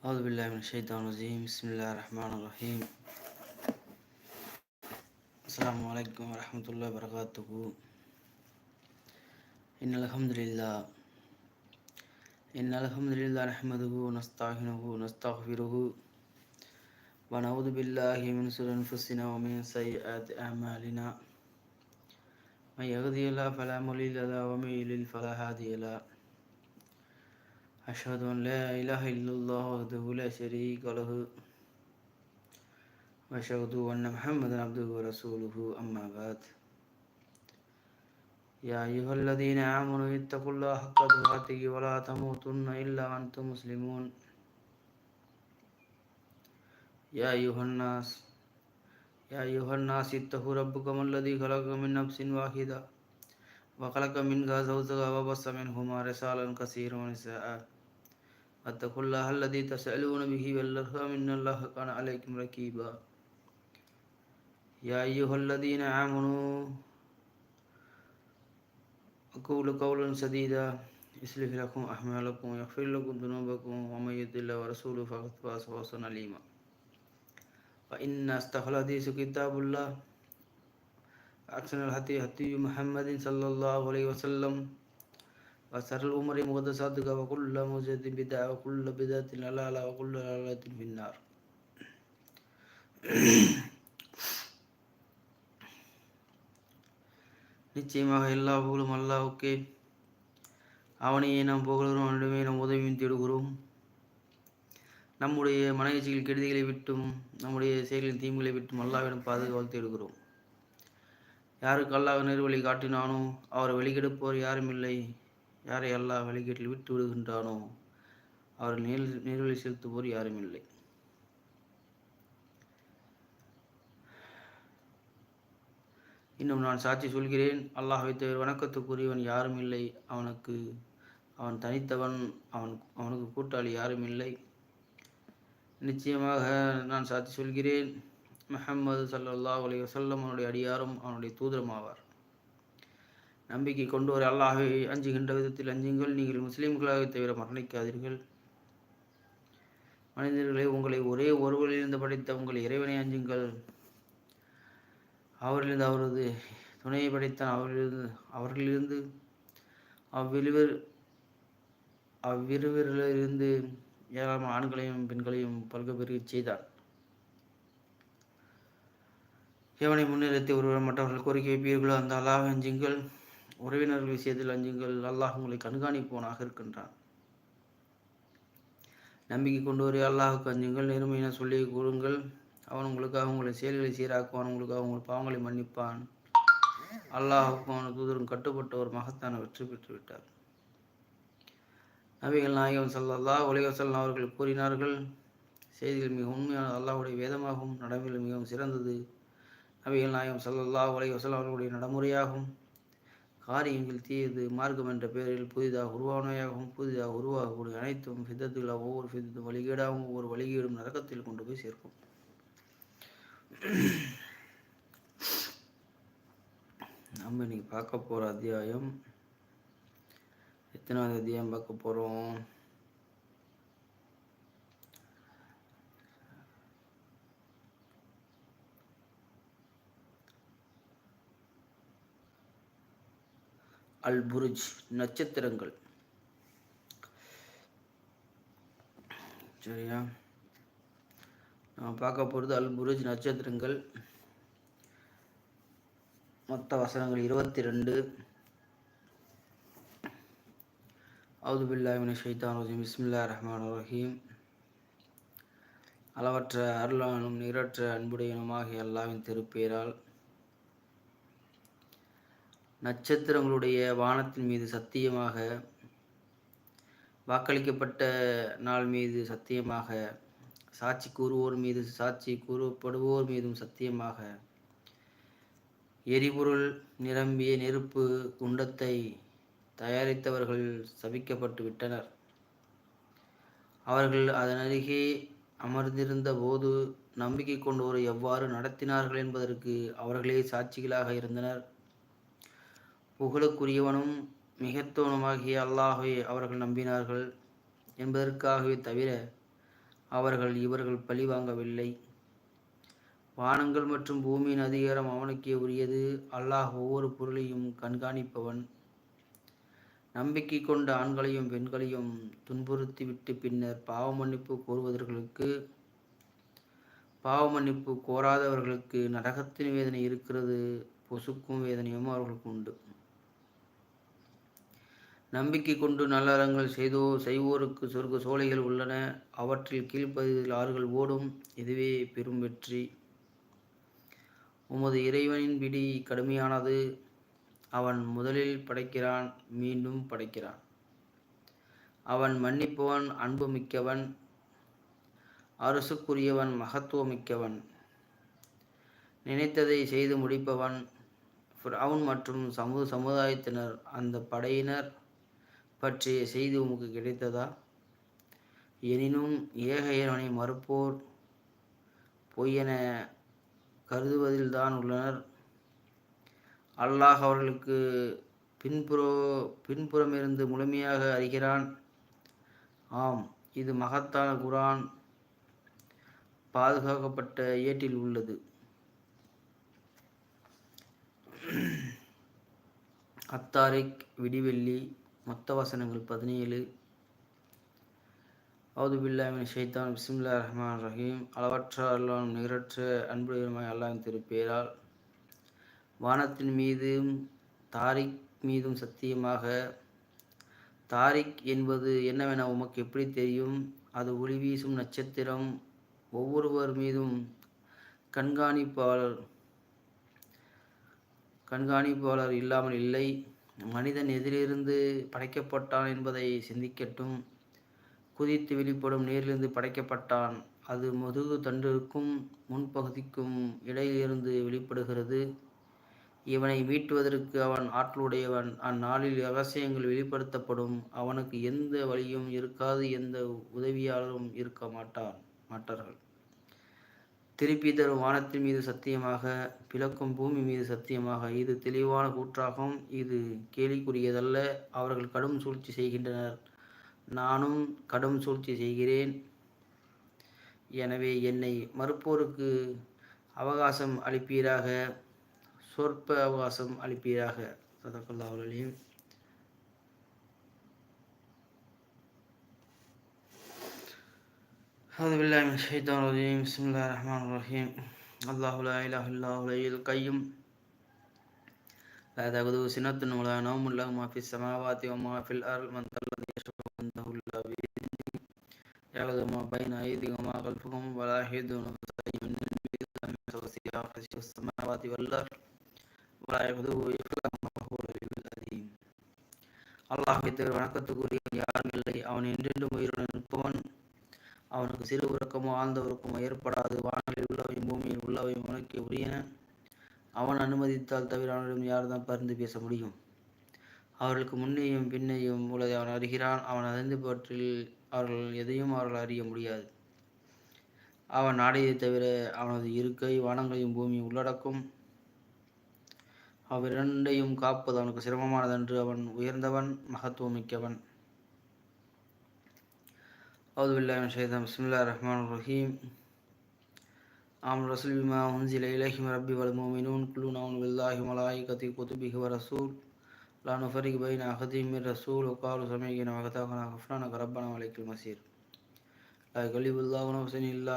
أعوذ بالله من الشيطان الرجيم. بسم الله الرحمن الرحيم. السلام عليكم ورحمة الله وبركاته. إن الحمد لله. إن الحمد لله نحمده ونستعينه ونستغفره ونعوذ بالله من شرور أنفسنا ومن سيئات أعمالنا. من يهدي الله فلا مضل له ومن يضلل فلا هادي له. أشهد أن لا إله إلا الله وحده لا شريك له وأشهد أن محمدا عبده ورسوله أما بعد. يا أيها الذين آمنوا اتقوا الله حق تقاته ولا تموتن إلا وأنتم مسلمون. يا أيها الناس يا أيها الناس اتقوا ربكم الذي خلق من نفس واحدة وخلق منها زوجها وبص منهما رسالا كثيرا ونساء. واتقوا الله الذي تسألون به والأرحام إن الله كان عليكم رقيبا يا أيها الذين آمنوا أقولوا قولا سديدا يصلح لكم أعمالكم ويغفر لكم ذنوبكم ومن يطع الله ورسوله فقد فاز فوزا عليما فإن أصدق الحديث كتاب الله أحسن الهدي هدي محمد صلى الله عليه وسلم وشر الأمور محدثاتها وكل محدثة بدعة وكل بدعة ضلالة وكل ضلالة في النار நிச்சயமாக எல்லா புகழும் அல்லாவுக்கே அவனையே நாம் புகழுகிறோம் அவனிடமே நாம் உதவியும் தேடுகிறோம் நம்முடைய மனநிகழ்ச்சிகள் கெடுதிகளை விட்டும் நம்முடைய செயல்களின் தீமைகளை விட்டும் அல்லாவிடம் பாதுகாவல் தேடுகிறோம் யாருக்கு அல்லாஹ் நேர்வழி காட்டினானோ அவரை வெளிக்கெடுப்போர் யாரும் இல்லை யாரை அல்லாஹ் வழிகேட்டில் விட்டு விடுகின்றானோ அவர் நேர் நேர்வழி செலுத்துவோர் யாரும் இல்லை. இன்னும் நான் சாட்சி சொல்கிறேன். அல்லாஹை தவிர வணக்கத்துக்குரியவன் யாரும் இல்லை. அவனுக்கு அவன் தனித்தவன் அவன் அவனுக்கு கூட்டாளி யாரும் இல்லை. நிச்சயமாக நான் சாட்சி சொல்கிறேன். மெஹம்மது சல்லல்லாஹ் அலி வசல்லம் அவனுடைய அடியாரும் அவனுடைய தூதரும் ஆவார். நம்பிக்கை கொண்டு வர அல்லாஹை அஞ்சுகின்ற விதத்தில் அஞ்சுங்கள். நீங்கள் முஸ்லீம்களாக தவிர மரணிக்காதீர்கள். மனிதர்களை உங்களை ஒரே ஒருவரிலிருந்து படைத்த உங்கள் இறைவனை அஞ்சுங்கள். அவரிலிருந்து அவரது துணையை படைத்தான் அவரிலிருந்து அவர்களிலிருந்து அவ்விருவர் அவ்விருவரிலிருந்து ஏராளமான ஆண்களையும் பெண்களையும் பல்க பெருகச் செய்தான் எவனை முன்னிறுத்தி ஒருவர் மற்றவர்கள் கோரிக்கை வைப்பீர்களோ அந்த அல்லாஹ் அஞ்சுங்கள். உறவினர்கள் விஷயத்தில் அஞ்சுங்கள். அல்லாஹ் உங்களை கண்காணிப்பவனாக இருக்கின்றான். நம்பிக்கை கொண்டு வர அல்லாஹுக்கு அஞ்சுங்கள். நேர்மையின சொல்லி கூறுங்கள் அவன் உங்களுக்காக உங்களை செயல்களை சீராக்குவான். உங்களுக்காக உங்கள் பாவங்களை மன்னிப்பான். அல்லாஹுக்கும் அவன் தூதரும் கட்டுப்பட்ட ஒரு மகத்தான வெற்றி பெற்று விட்டார் நபிகள் நாயகம் சல்லல்லா உலகசல்லா அவர்கள் கூறினார்கள் செய்திகள் மிக உண்மையான அல்லாஹுடைய வேதமாகவும் நடைமுறையில் மிகவும் சிறந்தது. நபிகள் நாயகம் சல்லல்லா உலக வசல் அவர்களுடைய நடைமுறையாகும். காரியங்கள் தீயது மார்க்கம் என்ற பெயரில் புதிதாக உருவானவையாகவும் புதிதாக உருவாகக்கூடிய அனைத்தும் ஃபிதத்தில் ஒவ்வொரு சித்தத்தும் வழிகேடாகவும் ஒவ்வொரு வழிகேடும் நரகத்தில் கொண்டு போய் சேர்க்கும். நம்ம இன்னைக்கு பார்க்க போகிற அத்தியாயம் எத்தனாவது அத்தியாயம் பார்க்க போகிறோம் அல் புருஜ் நட்சத்திரங்கள். சரியா? நம்ம பார்க்க போகிறது அல் புருஜ் நட்சத்திரங்கள். மொத்த வசனங்கள் இருபத்தி ரெண்டு அவுது பில்லாமின் ஷைத்தான் ரஹீம் பிஸ்மில்லா ரஹ்மான் ரஹீம். அளவற்ற அருளானும் நிரற்ற அன்புடையனுமாகிய அல்லாவின் திருப்பேரால் நட்சத்திரங்களுடைய வானத்தின் மீது சத்தியமாக வாக்களிக்கப்பட்ட நாள் மீது சத்தியமாக சாட்சி கூறுவோர் மீது சாட்சி கூறப்படுவோர் மீதும் சத்தியமாக எரிபொருள் நிரம்பிய நெருப்பு குண்டத்தை தயாரித்தவர்கள் சபிக்கப்பட்டு விட்டனர். அவர்கள் அதன் அருகே அமர்ந்திருந்த போது நம்பிக்கை கொண்டோரை எவ்வாறு நடத்தினார்கள் என்பதற்கு அவர்களே சாட்சிகளாக இருந்தனர். புகழுக்குரியவனும் மிகத்தோனுமாகிய அல்லாஹை அவர்கள் நம்பினார்கள் என்பதற்காகவே தவிர அவர்கள் இவர்கள் பழி வாங்கவில்லை. வானங்கள் மற்றும் பூமியின் அதிகாரம் அவனுக்கே உரியது. அல்லாஹ் ஒவ்வொரு பொருளையும் கண்காணிப்பவன். நம்பிக்கை கொண்ட ஆண்களையும் பெண்களையும் துன்புறுத்திவிட்டு பின்னர் பாவ மன்னிப்பு கோருவதற்கு பாவ மன்னிப்பு கோராதவர்களுக்கு நரகத்தின் வேதனை இருக்கிறது பொசுக்கும் வேதனையும் அவர்களுக்கு உண்டு. நம்பிக்கை கொண்டு நல்லறங்கள் செய்தோ செய்வோருக்கு சொர்க்க சோலைகள் உள்ளன. அவற்றில் கீழ்ப்பகுதியில் ஆறுகள் ஓடும். இதுவே பெரும் வெற்றி. உமது இறைவனின் பிடி கடுமையானது. அவன் முதலில் படைக்கிறான் மீண்டும் படைக்கிறான். அவன் மன்னிப்பவன் அன்பு மிக்கவன் அரசுக்குரியவன் மகத்துவமிக்கவன் நினைத்ததை செய்து முடிப்பவன். அவன் மற்றும் சமூக சமுதாயத்தினர் அந்த படையினர் பற்றிய செய்தி உமக்கு கிடைத்ததா? எனினும் ஏக இறைவனை மறுப்போர் பொய்யென கருதுவதில்தான் உள்ளனர். அல்லாஹ் அவர்களுக்கு பின்புற பின்புறமிருந்து முழுமையாக அறிகிறான். ஆம் இது மகத்தான குரான். பாதுகாக்கப்பட்ட ஏட்டில் உள்ளது. அத்தாரிக் விடிவெள்ளி மொத்த வசனங்கள் பதினேழு. அவுது பில்லாமின் ஷைத்தான். பிஸ்மில்லா ரஹ்மான் ரஹீம். அளவற்ற அல்லாஹ் நிகரற்ற அன்புடையமாய் அல்லாஹின் திருப்பேரால். வானத்தின் மீதும் தாரிக் மீதும் சத்தியமாக. தாரிக் என்பது என்னவென உமக்கு எப்படி தெரியும்? அது ஒளி வீசும் நட்சத்திரம். ஒவ்வொருவர் மீதும் கண்காணிப்பாளர் கண்காணிப்பாளர் இல்லாமல் இல்லை. மனிதன் எதிலிருந்து படைக்கப்பட்டான் என்பதை சிந்திக்கட்டும். குதித்து வெளிப்படும் நீரிலிருந்து படைக்கப்பட்டான். அது முதுகு தண்டிற்கும் முன்பகுதிக்கும் இடையிலிருந்து வெளிப்படுகிறது. இவனை மீட்டுவதற்கு அவன் ஆற்றலுடையவன். அந்நாளில் ரகசியங்கள் வெளிப்படுத்தப்படும். அவனுக்கு எந்த வழியும் இருக்காது. எந்த உதவியாளரும் இருக்க மாட்டான் மாட்டார்கள். திருப்பி தரும் வானத்தின் மீது சத்தியமாக பிளக்கும் பூமி மீது சத்தியமாக. இது தெளிவான கூற்றாகும். இது கேலிக்குரியதல்ல. அவர்கள் கடும் சூழ்ச்சி செய்கின்றனர். நானும் கடும் சூழ்ச்சி செய்கிறேன். எனவே என்னை மறுப்போருக்கு அவகாசம் அளிப்பீராக? சொற்ப அவகாசம் அளிப்பீராக? சதக்கல்லாவுலையும் أعوذ بالله من الشيطان الرجيم بسم الله الرحمن الرحيم الله لا إله إلا هو الحي القيوم لا تأخذه سنة ولا نوم له ما في السماوات وما في الأرض من ذا الذي يشفع عنده إلا بإذنه يعلم ما بين أيديهم وما خلفهم ولا يحيطون بشيء من علمه إلا بما وسع كرسيه السماوات والأرض ولا يؤوده حفظهما وهو العلي العظيم அல்லாஹை தவிர வணக்கத்துக்குரிய யாரும் இல்லை அவன் என்றென்றும் உயிருடன் இருப்பவன் அவனுக்கு சிறு உறக்கமோ ஆழ்ந்த உறக்கமோ ஏற்படாது. வானில் உள்ளவையும் பூமியில் உள்ளவையும் உனக்கு உரியன அவன் அனுமதித்தால் தவிர அவனிடம் யார்தான் பரிந்து பேச முடியும்? அவர்களுக்கு முன்னேயும் பின்னையும் உள்ளதை அவன் அறிகிறான். அவன் அறிந்து பற்றில் அவர்கள் எதையும் அவர்கள் அறிய முடியாது. அவன் நாடியதை தவிர அவனது இருக்கை வானங்களையும் பூமியும் உள்ளடக்கும். அவ்விரண்டையும் காப்பது அவனுக்கு சிரமமானதென்று அவன் உயர்ந்தவன் மகத்துவமிக்கவன். أعوذ بالله من الشيطان بسم الله الرحمن الرحيم. أم رسول ما أنزل إليه من ربي والمؤمنون كل نعون بالله وملائكته كتبه ورسول لا نفرق بين أحد من رسول وقالوا سمعنا وكتابنا غفرنا ربنا وليك المسير لا يكلف الله نفسا إلا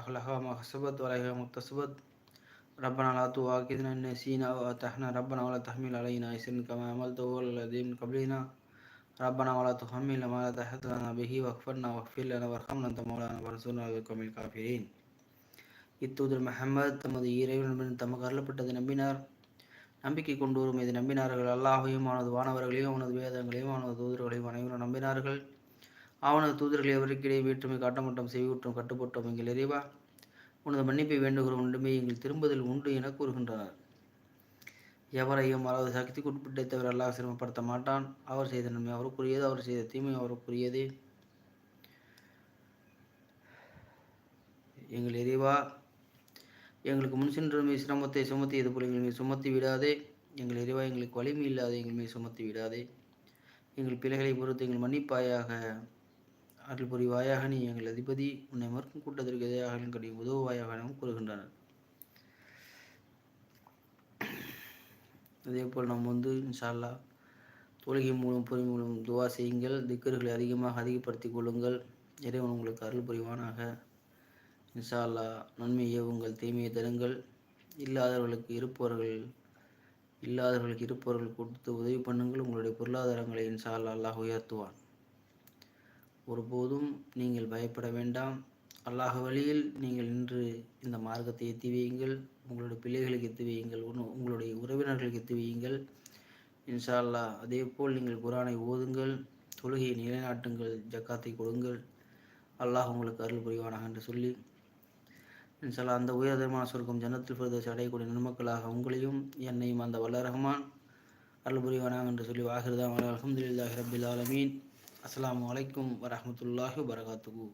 أخلاقها ما كسبت وعليها ما اكتسبت. ربنا لا تواكدنا إن نسينا وأتحنا ربنا ولا تحمل علينا إسرا كما عملته الذين قبلنا. ربنا ولا تحملنا ما لا طاقة لنا به واغفرنا واغفر لنا وارحمنا أنت مولانا وانصرنا على القوم الكافرين இத்தூதர் முஹம்மது தமது இறைவனுடன் தமக்கு அருளப்பட்டதை நம்பினார் நம்பிக்கை கொண்டு வரும் இதை நம்பினார்கள் அல்லாஹையும் அவனது வானவர்களையும் அவனது வேதங்களையும் அவனது தூதர்களையும் அனைவரும் நம்பினார்கள் அவனது தூதர்களை எவருக்கிடையே வேற்றுமை காட்டமட்டம் செய்விட்டும் கட்டுப்பட்டோம் எங்கள் இறைவா உனது மன்னிப்பை வேண்டுகிறோம் ஒன்றுமே எங்கள் திரும்புதல் உண்டு என கூறுகின்றனர் எவரையும் அவரது சக்திக்கு உட்பட்டே தவிர அல்லாஹ் சிரமப்படுத்த மாட்டான். அவர் செய்த நன்மை அவருக்குரியது அவர் செய்த தீமை அவருக்குரியது. எங்கள் இறைவா எங்களுக்கு முன் சென்றமை சிரமத்தை சுமத்தியது போல எங்கள் மீது சுமத்தி விடாதே. எங்கள் இறைவா எங்களுக்கு வலிமை இல்லாத எங்கள் மீது சுமத்தி விடாதே. எங்கள் பிள்ளைகளை பொறுத்து எங்கள் மன்னிப்பாயாக அருள் புரிவாயாக நீ எங்கள் அதிபதி. உன்னை மறுக்கும் கூட்டத்திற்கு எதிராக கடி உதவுவாயாக எனவும் கூறுகின்றனர். அதே போல் நாம் வந்து இன்ஷால்லா தொழுகை மூலம் பொறி மூலம் துவா செய்யுங்கள். திக்கர்களை அதிகமாக அதிகப்படுத்திக் கொள்ளுங்கள். இறைவன் உங்களுக்கு அருள் புரிவானாக. இன்ஷா அல்லா நன்மையை ஏவுங்கள் தீமையை தருங்கள். இல்லாதவர்களுக்கு இருப்பவர்கள் இல்லாதவர்களுக்கு இருப்பவர்கள் கொடுத்து உதவி பண்ணுங்கள். உங்களுடைய பொருளாதாரங்களை இன்ஷா அல்லா அல்லாஹ் உயர்த்துவான். ஒருபோதும் நீங்கள் பயப்பட வேண்டாம். அல்லாஹ் வழியில் நீங்கள் நின்று இந்த மார்க்கத்தை எத்தி வையுங்கள் உங்களுடைய பிள்ளைகளுக்கு எத்தி வையுங்கள் உங்களுடைய உறவினர்களுக்கு எத்தி வையுங்கள். இன்ஷா அல்லா அதே போல் நீங்கள் குரானை ஓதுங்கள் தொழுகையை நிலைநாட்டுங்கள் ஜக்காத்தை கொடுங்கள். அல்லாஹ் உங்களுக்கு அருள் புரிவானாக என்று சொல்லி. இன்ஷால்லா அந்த உயர்தரமான சொர்க்கம் ஜன்னத்தில் பிரதேச அடையக்கூடிய நன்மக்களாக உங்களையும் என்னையும் அந்த வல்ல ரஹ்மான் அருள் புரிவானாக என்று சொல்லி வாகிருதா. அலமதுல்லாஹி ரபில் ஆலமீன். அஸ்லாம் வலைக்கம் வரமத்துல்லாஹி வரகாத்துகு